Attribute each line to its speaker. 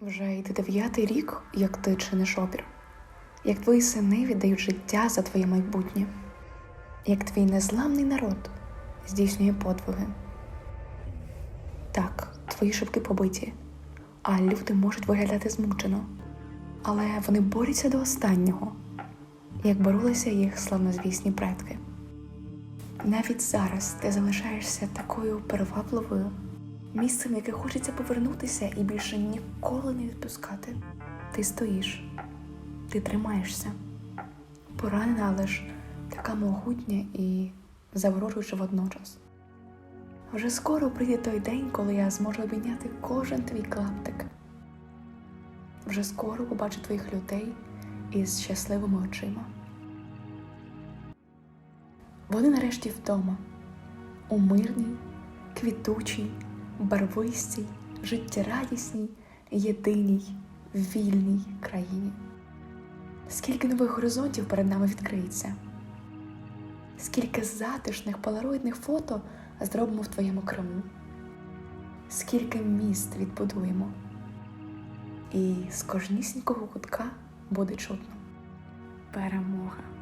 Speaker 1: Вже йде дев'ятий рік, як ти чиниш опір, як твої сини віддають життя за твоє майбутнє, як твій незламний народ здійснює подвиги. Так, твої шибки побиті, а люди можуть виглядати змучено, але вони борються до останнього, як боролися їх славнозвісні предки. Навіть зараз ти залишаєшся такою перевабливою, місцем, яке хочеться повернутися і більше ніколи не відпускати. Ти стоїш, ти тримаєшся. Поранена, але ж така могутня і заворожуюча водночас. Вже скоро прийде той день, коли я зможу обійняти кожен твій клаптик. Вже скоро побачу твоїх людей із щасливими очима. Вони нарешті вдома, у мирній, квітучій, барвистій, життєрадісній, єдиній, вільній країні. Скільки нових горизонтів перед нами відкриється, скільки затишних полароїдних фото зробимо в твоєму Криму, скільки міст відбудуємо, і з кожнісінького кутка буде чутно перемога.